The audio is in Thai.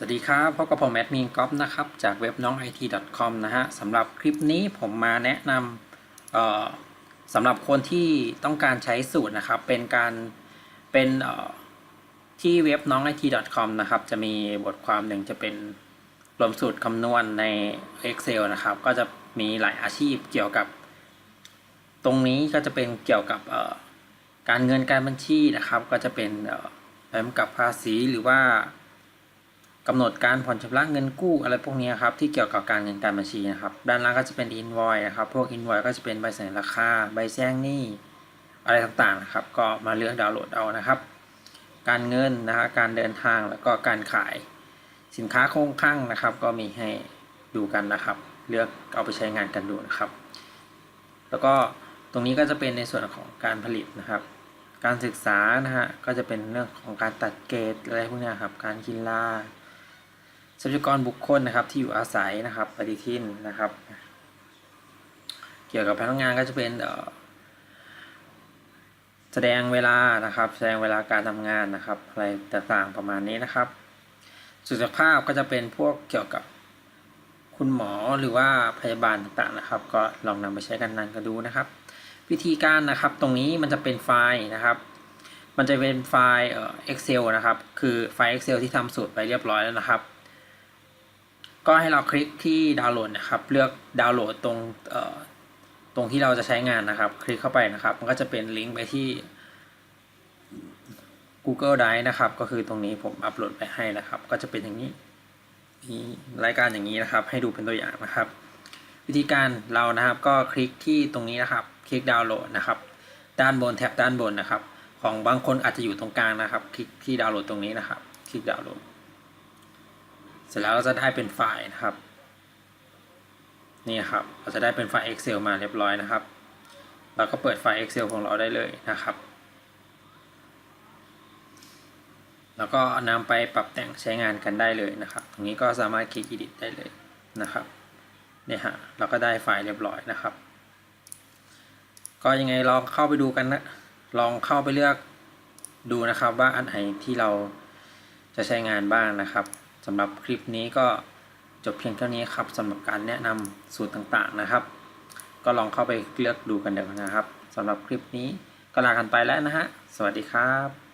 สวัสดีครับพบกับผมแอดมินก๊อฟนะครับ จากเว็บน้อง IT com นะฮะสำหรับคลิปนี้ผมมาแนะนำสำหรับคนที่ต้องการใช้สูตรนะครับ เป็นการเป็นที่เว็บน้อง IT com นะครับ จะมีบทความหนึ่งจะเป็นรวมสูตรคำนวณใน Excel นะครับ ก็จะมีหลายอาชีพเกี่ยวกับ ตรงนี้ก็จะเป็นเกี่ยวกับการเงินการบัญชีนะครับ ก็จะเป็นเอ่อใบกำกับภาษีหรือว่า กำหนดการผ่อนชำระเงินกู้อะไรพวกนี้ครับที่เกี่ยวกับการเงินการบัญชีนะครับ ด้านล่างก็จะเป็น invoice นะครับ พวก invoice ก็จะเป็นใบเสนอราคา ใบแจ้งหนี้อะไรต่างๆนะครับ ก็มาเลือกดาวน์โหลดเอานะครับ การเงินนะฮะการเดินทางแล้วก็การขายสินค้าคงคลังนะครับ ก็มีให้ดูกันนะครับ เลือกเอาไปใช้งานกันดูนะครับ แล้วก็ตรงนี้ก็จะเป็นในส่วนของการผลิตนะครับ การศึกษานะฮะก็จะเป็นเรื่องของการตัดเกรดอะไรพวกนี้ครับ การกีฬา ทรัพยากรบุคคลนะครับที่อยู่อาศัยนะครับปฏิทินนะครับ เกี่ยวกับพนักงานก็จะเป็นเออแสดงเวลานะครับ แสดงเวลาการทำงานนะครับอะไรต่างๆประมาณนี้นะครับสุขภาพก็จะเป็นพวกเกี่ยวกับคุณหมอหรือว่าพยาบาลต่างๆนะครับ ก็ลองนำไปใช้กันนั้นก็ดูนะครับ วิธีการนะครับตรงนี้มันจะเป็นไฟล์นะครับ มันจะเป็นไฟล์เอ่อ Excel นะครับ คือไฟล์ Excel ที่ทำสูตรไปเรียบร้อยแล้วนะครับ ก็ให้เราคลิกที่ดาวน์โหลดนะครับ เลือกดาวน์โหลดตรงตรงที่เราจะใช้งานนะครับ คลิกเข้าไปนะครับ มันก็จะเป็นลิงก์ไปที่ Google Drive นะครับ ก็คือตรงนี้ผมอัปโหลดไปให้นะครับ ก็จะเป็นอย่างนี้มีรายการอย่างนี้นะครับ ให้ดูเป็นตัวอย่างนะครับ วิธีการเรานะครับก็คลิกที่ตรงนี้นะครับ คลิกดาวน์โหลดนะครับ ด้านบนแท็บด้านบนนะครับ ของบางคนอาจจะอยู่ตรงกลางนะครับ คลิกที่ดาวน์โหลดตรงนี้นะครับ คลิกดาวน์โหลด เสร็จแล้วเราจะได้เป็นไฟล์นะครับ นี่ครับ เราจะได้เป็นไฟล์ Excel มาเรียบร้อยนะครับ เราก็เปิดไฟล์ Excel ของเราได้เลยนะครับ แล้วก็นำไปปรับแต่งใช้งานกันได้เลยนะครับ ตรงนี้ก็สามารถคลิก edit ได้เลยนะครับ เนี่ยฮะ เราก็ได้ไฟล์เรียบร้อยนะครับ ก็ยังไงลองเข้าไปดูกันนะ ลองเข้าไปเลือกดูนะครับว่าอันไหนที่เราจะใช้งานบ้างนะครับ สำหรับคลิปนี้ก็จบเพียงเท่านี้ครับสำหรับการแนะนำสูตรต่างๆนะครับ ก็ลองเข้าไปเลือกดูกันเดี๋ยวนะครับสำหรับคลิปนี้ก็ลากันไปแล้วนะฮะ สวัสดีครับ